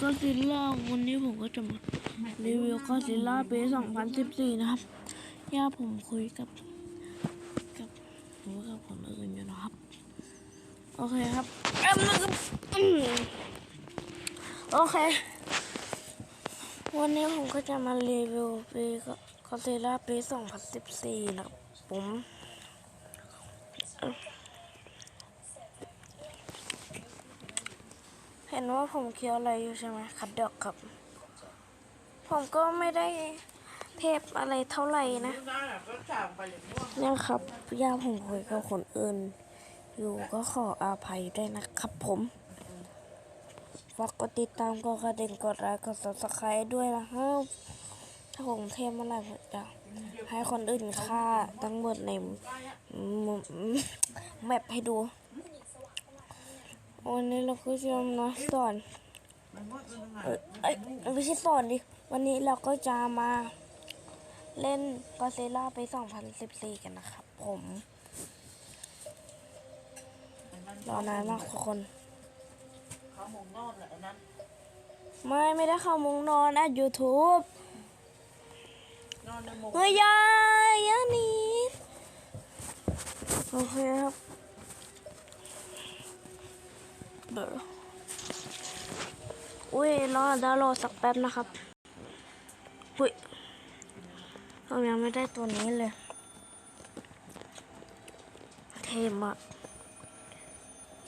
ก็ซิลล่าวันนี้ผมก็จะมารีวิวก็ซิลล่าปี2014 นะครับ ย่าผมคุยกับกับหรือกับคนอื่นอยู่นะครับ โอเคครับแป๊บนึงครับอืมโอเค วันนี้ผมก็จะมารีวิวปีก็ซิลล่าปี2014 นะครับผม เห็นว่าผมเคี้ยวอะไรอยู่ใช่ไหมขัดดอกครับ ผมก็ไม่ได้เทพอะไรเท่าไหร่นะเนี่ยครับย่าผมคุยกับคนอื่น อยู่ก็ขออาภัยด้วยนะครับผมฝากกดติดตามกดกระดิ่งกดไลค์กด subscribe ด้วยนะครับถ้าผมเทพเมื่อไหร่ผมจะให้คนอื่นฆ่าทั้งหมดในแมปให้ดู วันนี้เราก็จะมาสอนเอ้ยไม่ใช่สอนดิ วันนี้เราก็จะมาเล่นกอเซล่าไป 2014 กันนะครับ ผมรอนานมากทุกคนเขามงนอนแหละอันนั้นไม่ไม่ได้เข้ามุงนอนนะ YouTube นอนในมงเฮ้ยยาอยานีโอเคครับ เดี๋ยวอุ้ยรอดาวน์โหลดสักแป๊บนะครับอุ้ยผมยังไม่ได้ตัวนี้เลย เทมอะ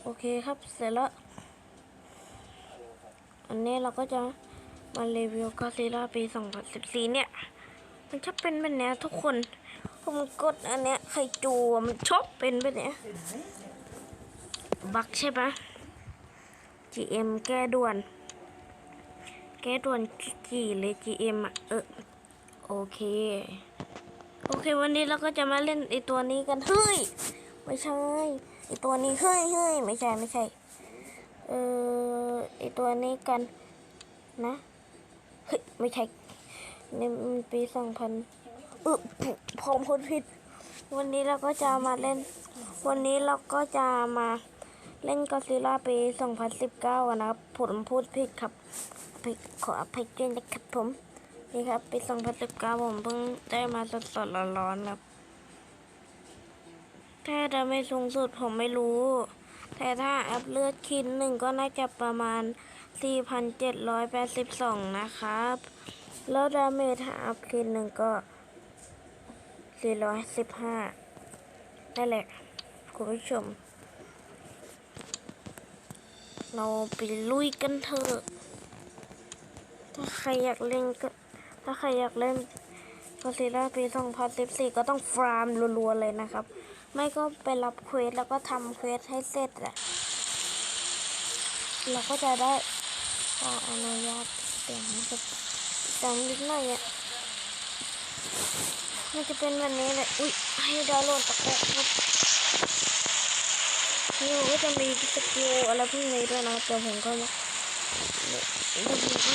โอเคครับเสร็จแล้ว อันนี้เราก็จะมารีวิวก็ซีล่าปี 2014 เนี่ย มันชอบเป็นแบบนี้ทุกคน ผมกดอันเนี้ยไข่จูมันชอบเป็นแบบนี้บักใช่ปะ GM แก้ด่วน แก้ด่วนกี่เลย GM อะ เออ โอเค โอเค วันนี้เราก็จะมาเล่นไอตัวนี้กัน เฮ้ย ไม่ใช่ ไอตัวนี้ เฮ้ยเฮ้ยไม่ใช่ ไม่ใช่ เออ ไอตัวนี้กันนะ เฮ้ย ไม่ใช่ในปีสองพันเออผมพูดผิด วันนี้เราก็จะมาเล่น วันนี้เราก็จะมา เล่นกอซิล่าปี 2019 นะครับ ผมพูดผิดครับอภัยขออภัยด้วยนะครับผม นี่ครับ ปี 2019 ผมเพิ่งได้มาสดๆร้อนๆครับ ถ้าจะไม่สูงสุดผมไม่รู้ แต่ถ้าแอัพเลือดคินหนึ่งก็น่าจะประมาณ 4,782 นะครับ แล้วดาเมจถ้าอัพคินหนึ่งก็ 415นั่นแหละคุณผู้ชม เราไปลุยกันเถอะ ถ้าใครอยากเล่นก็ถ้าใครอยากเล่นกอซิล่าปี2014 ก็ต้องฟาร์มรัวๆเลยนะครับ ไม่ก็ไปรับเควสแล้วก็ทำเควสให้เสร็จแหละเราก็จะได้ขออนุญาตเสียงมันจะดังนิดหน่อยอะมันจะเป็นแบบนี้เลย อุ้ยให้ดาวโหลดตะโกนครับ นี่มันก็จะมีสกิลอะไรพวกนี้ด้วยนะครับผมก็มาเดี๋ยวผมก็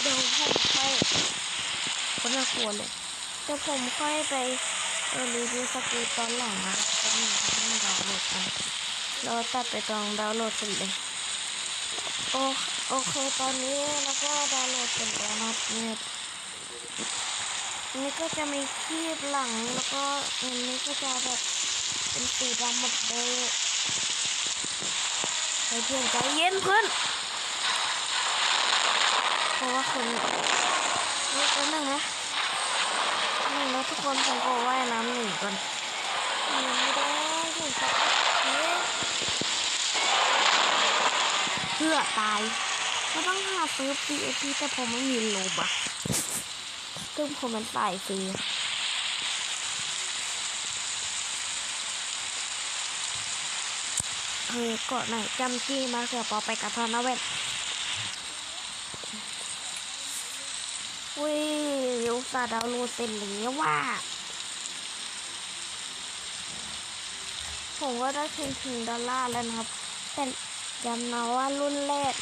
เดี๋ยวผมค่อยก็น่ากลัวเลยเดี๋ยวผมค่อยไปเออรีวิวสกิลตอนหลังนะตอนนี้ผมดาวน์โหลดกันเราตัดไปตอนดาวน์โหลดเสร็จเลยโอโอเคตอนนี้เราก็ดาวน์โหลดเสร็จแล้วนะเนี่ยนี่ก็จะมีคีบหลังแล้วก็อันนี้ก็จะแบบเป็นสีดำหมดเลย เพื่อนใจเย็นเพื่อนเพราะว่าคนนี่ก็นั่งนะนั่งแล้วทุกคนผมก็ว่ายน้ำหนีก่อนหนีไม่ได้ถึงจะเอ๊ะเพื่อตายก็ต้องหาซื้อ PAP แต่ผมไม่มีโลบอะซึ่งผมมันตายฟรี เออกาะไหนจำจี้มาเสือปอไปกับทอนนะเว้ยอุ้ยอุตส่าดาวน์โลเต็มเลยว่า ผมว่าได้ถึงถึงดอลลาร์แล้วนะครับ แต่จำนะว่ารุ่นแรก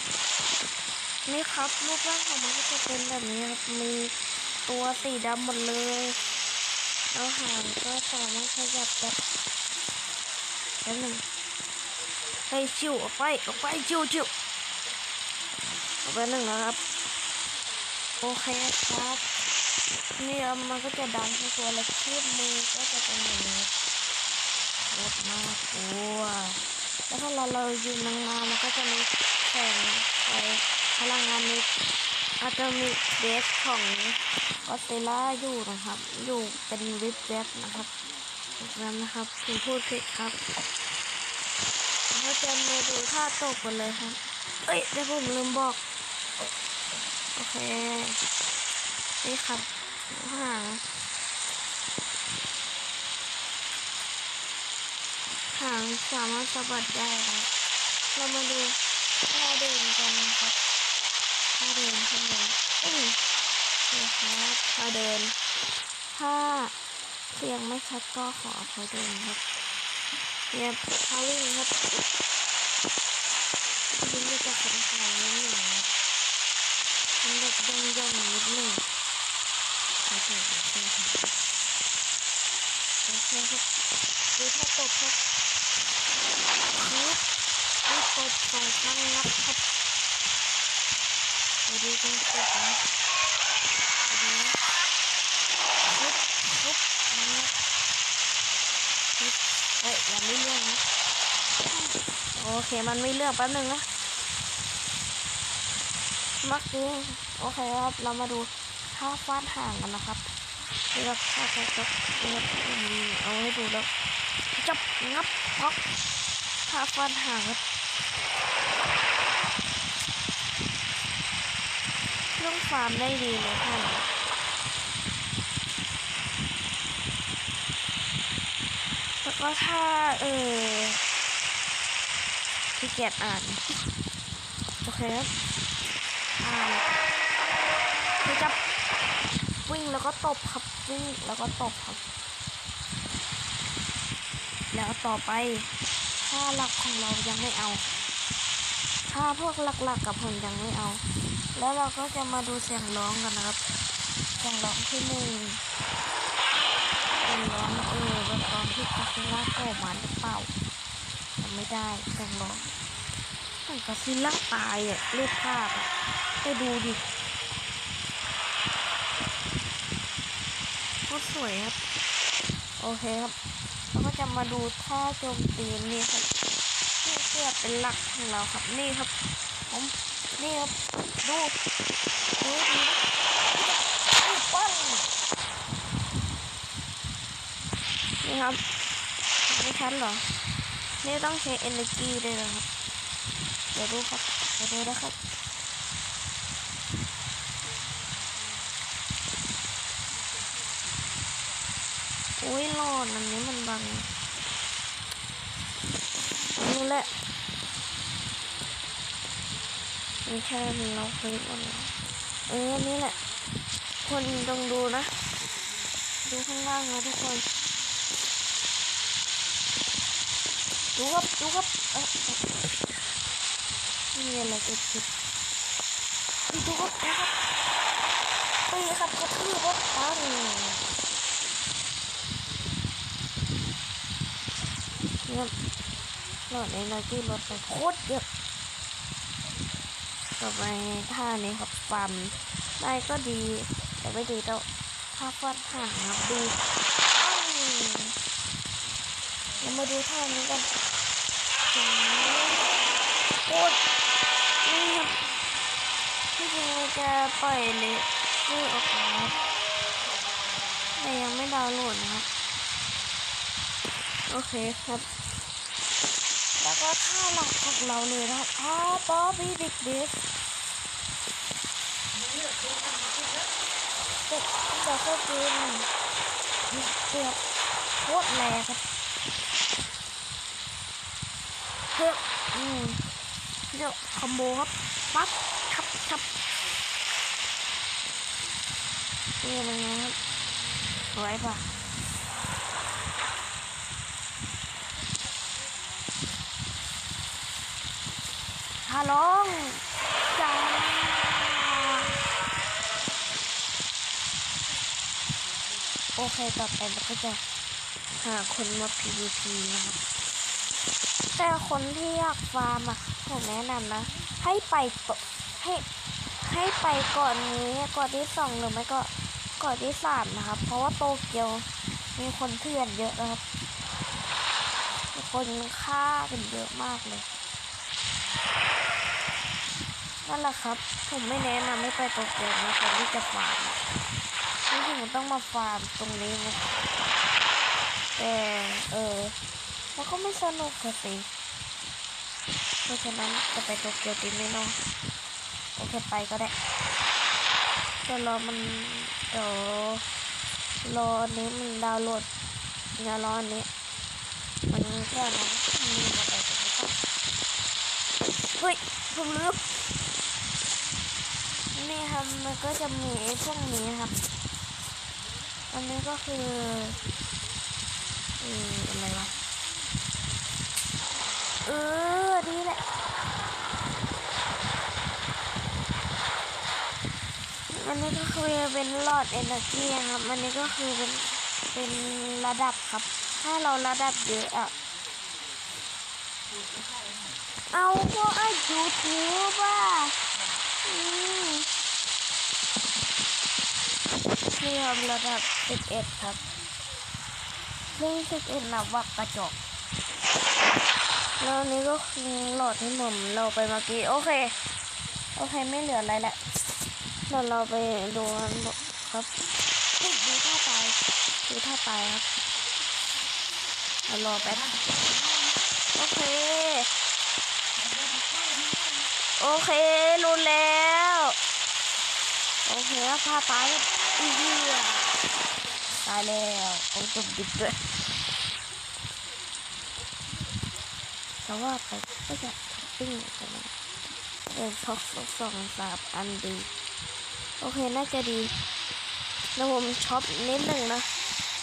นี่ครับรูปร่างของมันก็จะเป็นแบบนี้ครับ มีตัวสีดำหมดเลยแล้วหางก็สามารถขยับแบบแล้วหนึ่ง ไปชิวออกไปออกไปชิวชิวเอาไปหนึ่งนะครับ โอเคครับนี่เอามันก็จะดังที่ตัวแล้วคลิปมือก็จะเป็นอย่างนี้โคตรน่ากลัวแล้วถ้าเราเรายิงนานๆมันก็จะมีแสงไฟพลังงานนี้อาจจะมีเบสของก็อดซิลล่าอยู่นะครับ อยู่เป็นวิบแวบนะครับนั้นนะครับคุณพูดผิดครับ จะมาดูท่าตกกันเลยครับ เอ้ยเดี๋ยวผมลืมบอก โอเค นี่ครับหางหางสามารถสะบัดได้ครับเรามาดูท่าเดินกันนะครับท่าเดินท่าเดินเอ้ยนี่ครับท่าเดิน ถ้าเสียงไม่ชัดก็ขออภัยด้วยนะครับเนี่ยท่าวิ่งครับวิ่งจะขนของนิดหนึ่งครับมันแบบ ย่องย่องนิดหนึ่งโอเคโอเคครับโอเคครับดูท่าตบครับครับดูตบสองครั้งนับครับไปดูกันตบนะไปดูนะครับครับนับครับเฮ้ยยังไม่เรื่องนะโอเคมันไม่เรื่องแป๊บหนึงนะมื่อกี้ โอเคครับ เรามาดูท่าฟาดห่างกันนะครับนี่ครับท่าฟาดจับนี่ครับเอาให้ดูแล้วจับงับพักท่าฟาดห่างครับเครื่องฟาร์มได้ดีเลยท่านแล้วก็ถ้าเออที่เกียจอ่าน โอเคครับอ่าน คือจะวิ่งแล้วก็ตบครับวิ่งแล้วก็ตบครับ แล้วต่อไปท่าหลักของเรายังไม่เอาท่าพวกหลักๆกกับผมยังไม่เอา แล้วเราก็จะมาดูเสียงร้องกันนะครับเสียงร้องที่หนึ่งเป็นร้องเออเป็นตอนที่คาซิล่าโผล่มาหรือเปล่าจำไม่ได้เสียงร้องเหมือนคาซิล่าตายอะรูปภาพอะไปดูดิโค ตรสวยครับ โอเคครับเราก็จะมาดูท่าโจมตีนี่ครับนี่เพื่อเป็นหลักของเราครับนี่ครับผมนี่ครับดูดูดีนะนี่ปั้งนี่ครับไม่ทันหรอนี่ต้องใช้ energy ด้วยนะครับเดี๋ยวดูครับเดี๋ยวดูนะครับ อุ้ยหลอดอันนี้มันบังนี่แหละไม่ใช่เราเคยก่อนแล้เออนี่แหละ คนต้องดูนะ ดูข้างล่างนะทุกคน ดูครับดูครับเอ๊ะเอ๊ะมีอะไรเกิดขึ้นดูครับดูครับตีครับกระทืบครับปังเนี่ย หลอดเอเนอร์จีลดไปโคตรเยอะต่อไปท่านี้ครับปั๊มได้ก็ดี แต่ไม่ดีแล้วท่าฟาดห่างครับดูเรามาดูท่านี้กันโคตรนี่ครับที่จริงจะปล่อยเลยชื่อออกมาคแต่ยังไม่ดาวน์โหลดนะครับ โอเคครับ แล้วท่าหลักของเราเลยนะครับท่าป๊อปปี้ดิ๊กดิสเด็กจะเข้าเกมเกือบโคตรแรงครับเฮ้ยอืมเดี๋ยวคอมโบครับปั๊บชับชับนี่อะไรเงี้ยครับสวยป่ะ ฮัลโหลจ้าโอเค ต่อไปเราก็จะหาคนมา PVP นะครับ แต่คนที่อยากฟาร์มอะ ผมแนะนำนะ ให้ไปให้ให้ไปก่อนนี้ก่อนที่สองหรือไม่ก็ก่อนที่สามนะครับ เพราะว่าโตเกียวมีคนเถื่อนเยอะนะครับมีคนฆ่ากันเยอะมากเลย นั่นแหละครับ ผมไม่แนะนำให้ไปโตเกียวนะคนที่จะฟาร์มนี่ผมต้องมาฟาร์มตรงนี้นะแต่เออมันก็ไม่สนุกสิเพราะฉะนั้นจะไปโตเกียวดีไหมเนาะโอเคไปก็ได้จะรอมันเดี๋ยวรออันนี้มันดาวน์โหลดอย่ารออันนี้มันแค่นั้นมีมาไปตรงนี้ก่อนเฮ้ยผมลืม นี่ครับมันก็จะมีพวกนี้ครับ อันนี้ก็คือเอออะไรวะเออนี่แหละอันนี้ก็คือเป็นหลอดเอเนอร์จีครับอันนี้ก็คือเป็นเป็นระดับครับ ถ้าเราระดับเยอะอะเอาพวกไอ้ยูทูบอะ อืมนี่ครับระดับ 11 ครับซึ่ง11นับว่ากระจกแล้วนี้ก็คือหลอดที่ผมเราไปเมื่อกี้ โอเค โอเคไม่เหลืออะไรแล้วเดี๋ยวเราไปดูกันครับดูท่าตายดูท่าตายครับเอารอแป๊บโอเค โอเครู้แล้ว โอเคแล้วท่าตาย ตายแล้วโอ้จบดิบด้วยแต่ว่าไปก็จะท็อปปิ้งกันเออช็อกสองสามอันดี โอเค น่าจะดี แล้วผมช็อปนิดหนึ่งนะ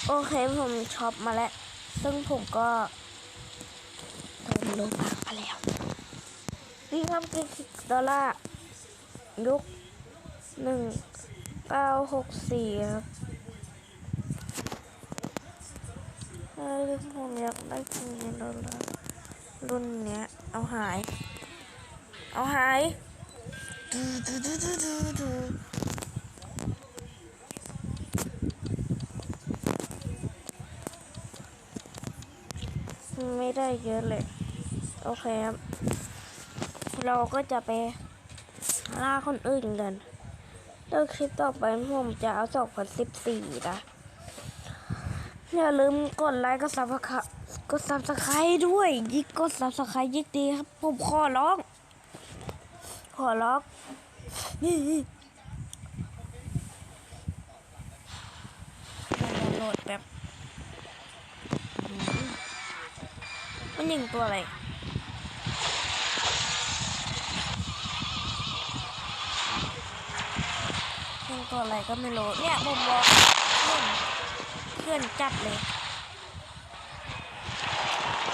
โอเค ผมช็อปมาแล้ว ซึ่งผมก็เติมโลบักมาแล้วนี่ครับคือดอลลาร์ยุคหนึ่ง เก้าหกสี่ครับเออผมอยากได้จริงๆดอลลาร์รุ่นเนี้ย เอาหาย เอาหายดูดูดูดูดูดูไม่ได้เยอะเลย โอเคครับ เราก็จะไปล่าคนอื่นกัน เดี๋ยวคลิปต่อไปผมจะเอา 2014 นะ อย่าลืมกดไลค์กดซับสไครกดซับสไครต์ด้วยยิ่งกดซับสไครต์ยิ่งดีครับ ผมขอร้อง ขอร้องนี่น์โหลดแบบมันยิงตัวอะไร เพื่อนตัวอะไรก็ไม่รู้ เนี่ยผมบอกเพื่อนเพื่อนจัดเลย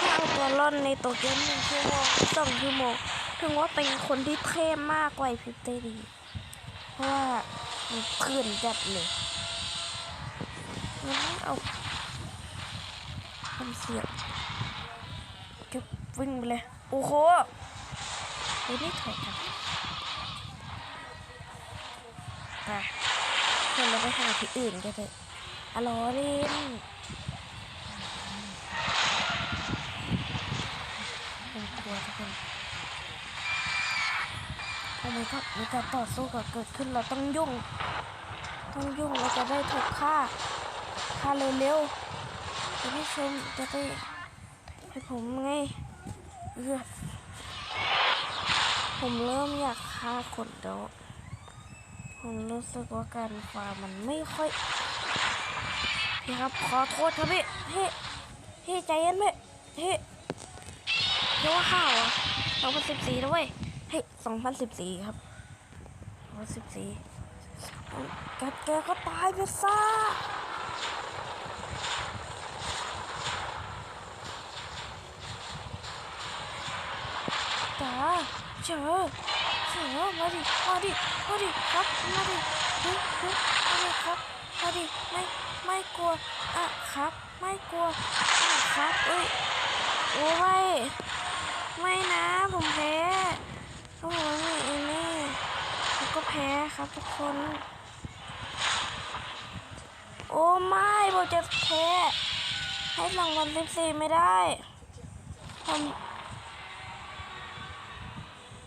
ถ้าเอาตัวร่อนในตัวเกมหนึ่งชั่วโมงสองชั่วโมงถึงว่าเป็นคนที่เท่มากกว่าพิเตดี เพราะว่าเพื่อนจัดเลยมันเอาทำเสียงจะวิ่งไปเลย โอ้โหเฮ้ยนี่ถอยกัน ไปเดี๋ยวเราไปหาที่อื่นกันเถอะอะลอเล่นผมกลัวทุกคนโอ้ไม่ก็มีการต่อสู้กับเกิดขึ้นเราต้องยุ่ง ต้องยุ่งเราจะได้ถูกฆ่าฆ่าเร็วๆจะได้ชมจะได้ให้ผมไงเออผมเริ่มอยากฆ่าคนแล้ว ผมรู้สึกว่าการฟาร์มมันไม่ค่อย พี่ครับขอโทษครับพี่พี่พี่ใจเย็นพี่พี่เรียกว่าข้าวสองพันสิบสี่ด้วยเฮ้ยสองพันสิบสี่ครับสองพันสิบสี่แกแกก็ตายไปซะจ้าเจอ เจอมาดิมาดิมาดิครับมาดิฮ้ยเฮ้ยมาดิครับมาดิไม่ไม่กลัวอะครับ ไม่กลัวอะครับเอ้ยโอ้ยไม่นะผมแพ้โอ้โหนี่เอนี่ก็แพ้ครับทุกคน โอ้ไม่โบจะแพ้ให้รางวัลสิบสี่ไม่ได้ทำ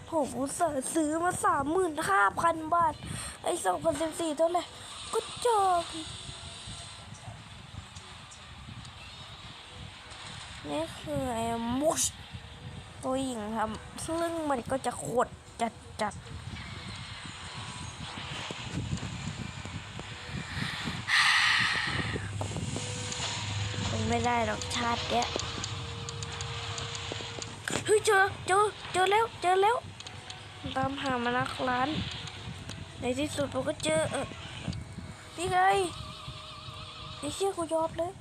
ผมอุตส่าห์ซื้อมาสามหมื่นห้าพันบาท ไอ้สองพันสิบสี่เท่าไหร่ก็จบนี่คือไอ้มุชตัวหญิงครับ ซึ่งมันก็จะโคตรจัดจัดเป็นไม่ได้หรอกชาติเนี้ยเฮ้ยเจอเจอเจอแล้วเจอแล้ว ตามหามานักร้าน ในที่สุดผมก็เจอนี่ไงไอ้เชี่ยกูยอมเลย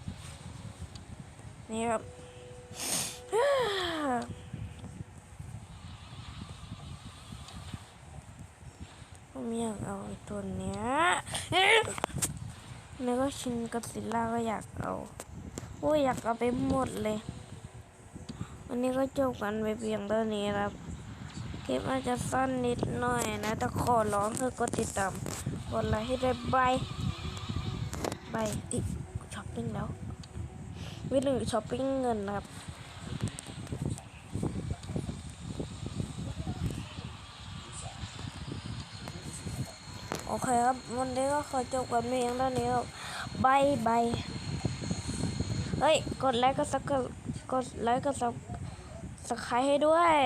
นี่ครับผมอยากเอาตัวเนี้ยแล้วก็ชินกับซิลล่าก็อยากเอาโอ้ยอยากเอาไปหมดเลย วันนี้ก็จบกันไปเพียงเท่านี้ครับ คลิปอาจจะสั้นนิดหน่อยนะแต่ขอร้องเธอกดติดตามกดไลค์ให้ด้บายบายติช้อปปิ้งแล้ววิลืมช้อปปิ้งเงินนะครับโอเคครับ วันนี้ก็ขอจบกันเพียงเท่านี้ครับบายบายเฮ้ย กดไลค์ก็สักกดไลค์ก็สักสักใครให้ด้วย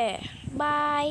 บาย